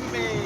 me.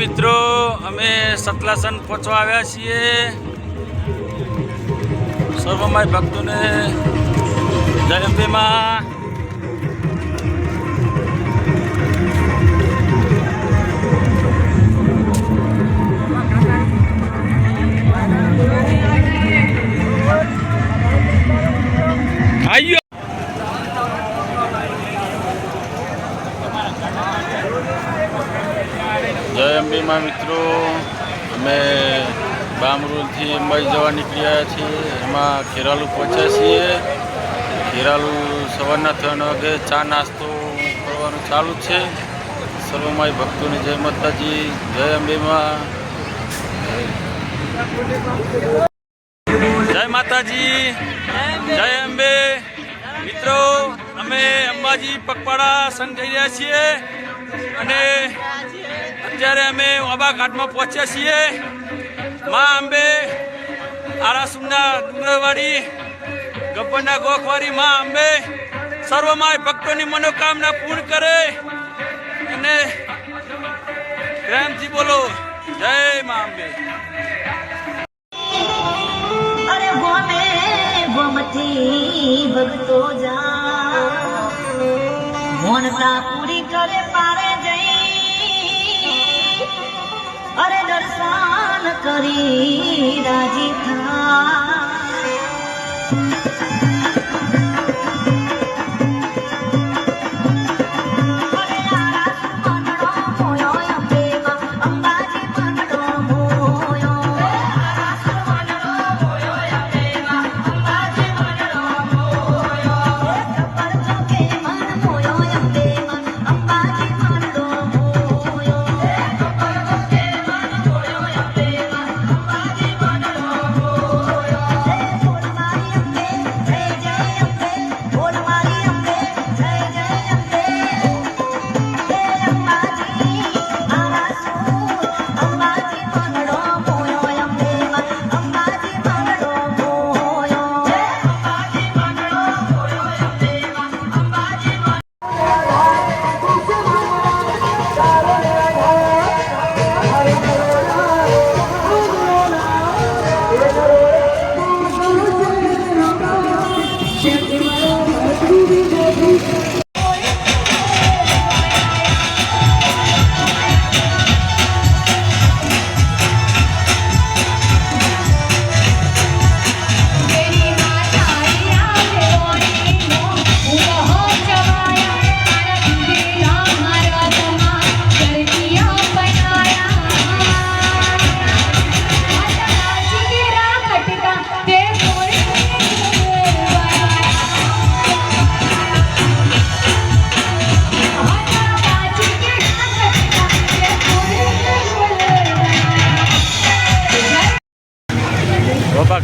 મિત્રો અમે સતલાસન પહોંચવા આવ્યા છીએ. સર્વમાય ભક્તોને જયંતિમાં જય અંબીમાં મિત્રો. અમે બામરૂલથી અંબાઈ જવા નીકળ્યા છીએ. એમાં ખેરાલુ પહોંચ્યા છીએ. ખેરાલુ સવારના ત્રણ વાગે ચા નાસ્તો કરવાનું ચાલુ છે. સર્વમાય ભક્તોની જય માતાજી. જય અંબેમાં. જય માતાજી. જય અંબે. મિત્રો, અમે અંબાજી પગપાળા સંઘ જઈ રહ્યા છીએ. અને અત્યારે અમે વાબા ઘાટમાં પહોંચ્યા છીએ, મા અંબે આરાસુમના ડુંગરવાડી, ગબ્બરના ગોખવાડી મા અંબે સર્વમાય ભક્તોની મનોકામના પૂર્ણ કરે અને પ્રેમથી બોલો, જય મા અંબે. અરે ભગતો જા. મોનતા પૂરી કરે પારે અરે દર્શન કરી રાજી થા.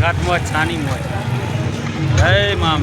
ઘાટમાં છાની મોજ જય મા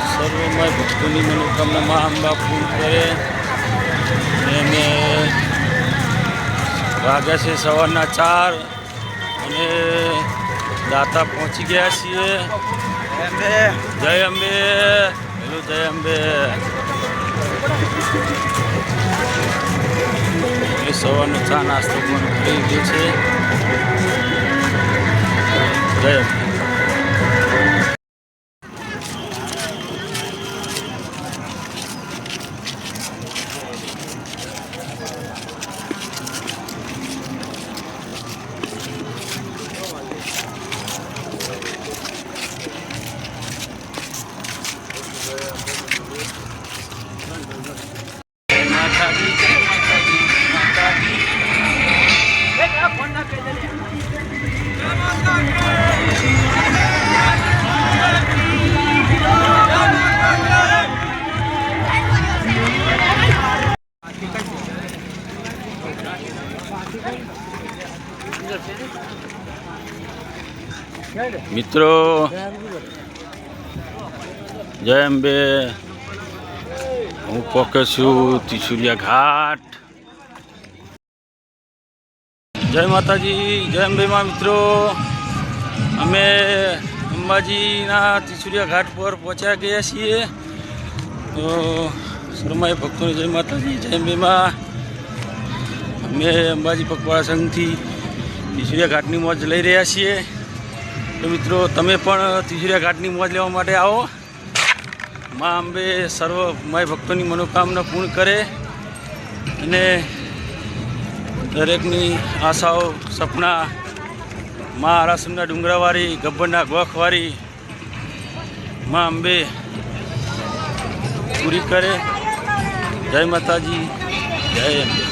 સર્વમય ભક્તોની મનોકામના મા અંબા પૂર્ણ કરે. અને વાગ્યા છે સવારના ચાર અને દાતા પહોંચી ગયા છીએ. જય અંબે. હેલો, જય અંબે. સવારનો ચા નાસ્તો પણ કરી ગયો છે. જય અંબે. મિત્રો, જય અંબે. હું પોકે છું ત્રિશુલિયા ઘાટ. જય માતાજી, જય અંબેમાં મિત્રો. અમે અંબાજીના ત્રિશુલિયા ઘાટ પર પહોંચ્યા ગયા છીએ. તો શર્માએ ભક્તોને જય માતાજી, જય અંબેમાં અમે અંબાજી પગપાળા સંઘથી ત્રિશુલિયા ઘાટની મોજ લઈ રહ્યા છીએ. તો મિત્રો, તમે પણ ત્રિશુલિયા ઘાટની મોજ લેવા માટે આવો. મા અંબે સર્વ માય ભક્તોની મનોકામના પૂર્ણ કરે અને દરેકની આશાઓ, સપના, મા આરાસુરના ડુંગરાવાળી, ગબ્બરના ગોખવાળી મા અંબે પૂરી કરે. જય માતાજી, જય અંબે.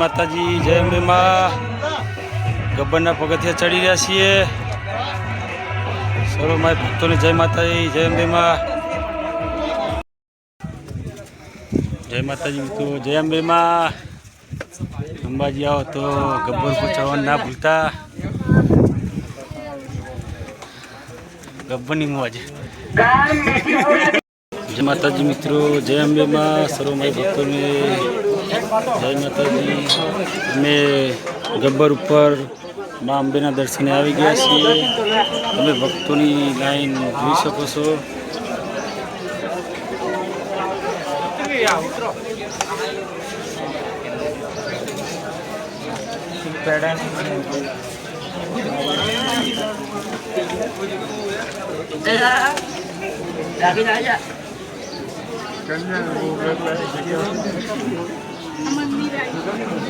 માતાજી, જય અંબે માં. ગબ્બરના પગથિયા ચડી રહ્યા છીએ. સર્વ માય ભક્તોને જય માતાજી, જય અંબે માં. જય માતાજી મિત્રો, જય અંબે માં. અંબાજી આવો તો ગબ્બર પર ના ભૂલતા. ગબ્બરની મોજ જય માતાજી મિત્રો, જય અંબે માં. સર્વ માય ભક્તોને જય માતાજી. અમે ગબ્બર ઉપર મા અંબેના દર્શને આવી ગયા છીએ. તમે ભક્તોની લાઈન જોઈ શકો છો. જય મંદિર આવ્યું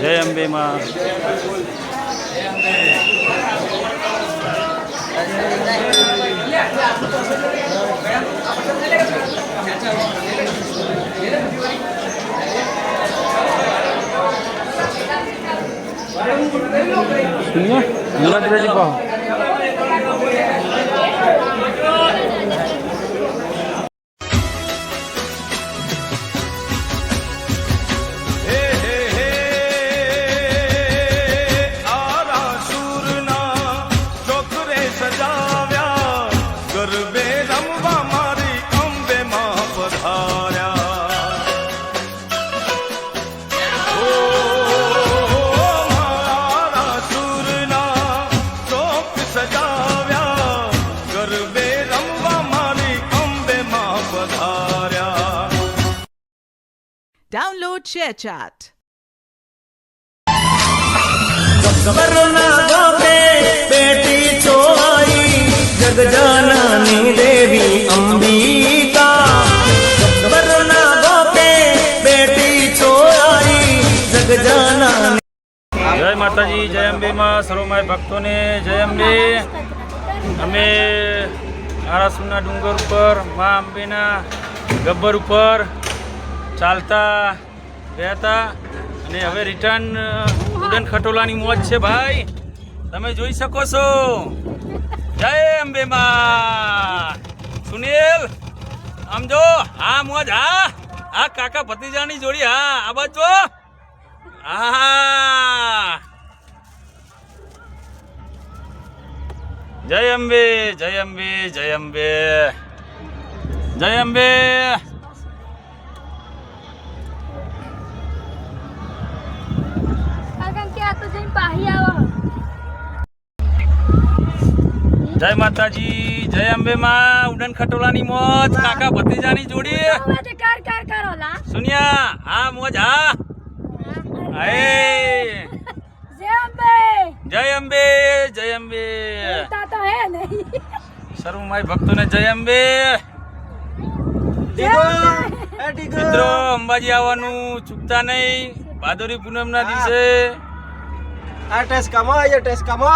જય અંબેમાં અંબે માં આરાસુરના Download ShareChat. બેટી ચોરી જગજાનની દેવી અંબિકા ગબરના ગોપે બેટી ચોરી જગજાનની જય માતાજી જય અંબે માં સર્વ ભક્તોને જય અંબે. અમે આરાસુના ડુંગર ઉપર મા અંબેના ગબ્બર ઉપર ચાલતા ગયા હતા અને હવે રિટર્ન ઉડન ખટોલાની મોજ છે ભાઈ. તમે જોઈ શકો છો. જય અંબે માં સુનિલ, આમ જો હા મોજ હા હા કાકા ભત્રીજાની જોડી, હા, આ બાજુ. આહા. જય અંબે જય અંબે જય અંબે. જય અંબે. જય માતાજી જય અંબે માં ઉડન ખટોલાની મોજ કાકા ભતીજાની જોડી. સુનિયા હા મોજ હા. અંબે. જય અંબે જય અંબે. તા તો હે નહીં. સર્વ માય ભક્તોને જય અંબે. જય અંબે. મિત્રો અંબાજી આવવાનું ચૂકતા નહીં. ભાદોરી પૂનમના દિવસે అటెస్ కమా ఎటెస్ కమా